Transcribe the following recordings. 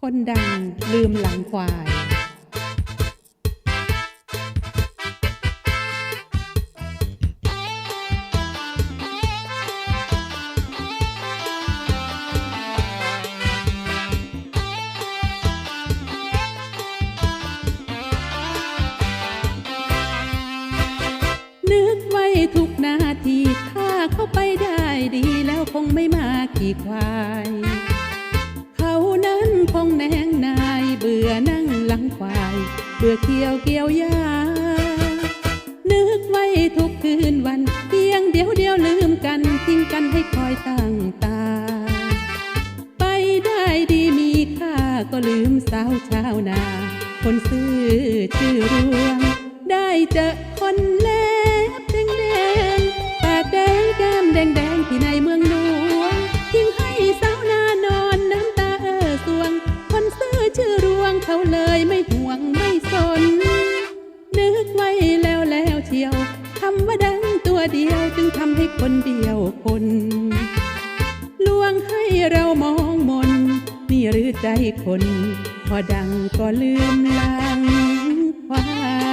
คนดังลืมหลังควาย นึกไว้ทุกนาที ถ้าเข้าไปได้ดีแล้วคงไม่มาขี่ควาย ลงแนงนายเบื่อนั่งหลังควาย เบื่อเกี่ยวเกี่ยวหญ้านึกไว้ทุกคืนวันเพียงเดียวเดียวลืมกันทิ้งกันให้คอยตั้งตา ไปได้ดีมีค่าก็ลืมสาวชาวนา คนซื่อชื่อรวง ได้เจอคนเล เขาเลยไม่ห่วงไม่สน นึกไว้แล้วแล้วเชียวคำว่าดังตัวเดียวจึงทำให้คนเดียวคนลวงให้เรามองมน นี่หรือใจคน พอดังก็ลืมลางควา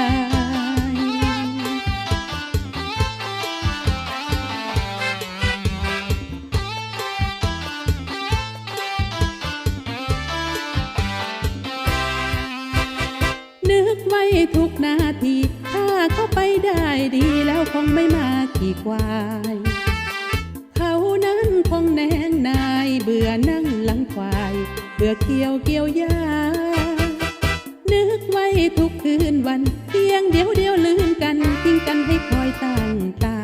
ไว้ทุกนาที ถ้าเข้าไปได้ดีแล้วคงไม่มาขี่ควาย เขานั้นคงแนงนายเบื่อนั่งหลังควาย เบื่อเกี่ยวเกี่ยวหญ้านึกไว้ทุกคืนวันเพียงเดียวเดียวลืมกันทิ้งกันให้คอยตั้งตา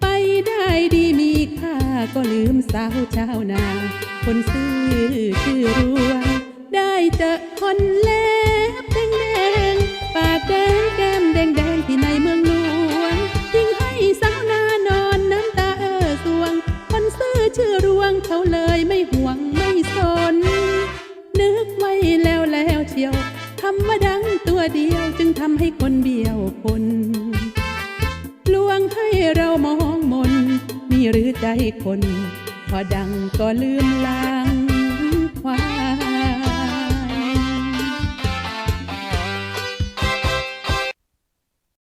ไปได้ดีมีค่าก็ลืมสาวชาวนา คนซื่อชื่อรวงได้เจอคนเล็ ชื่อรวงเขาเลยไม่ห่วงไม่สน นึกไว้แล้วแล้วเชียวคำว่าดังตัวเดียวจึงทำให้คนเบี้ยวคนลวงให้เรามองมนนี่หรือใจคน พอดังก็ลืมลา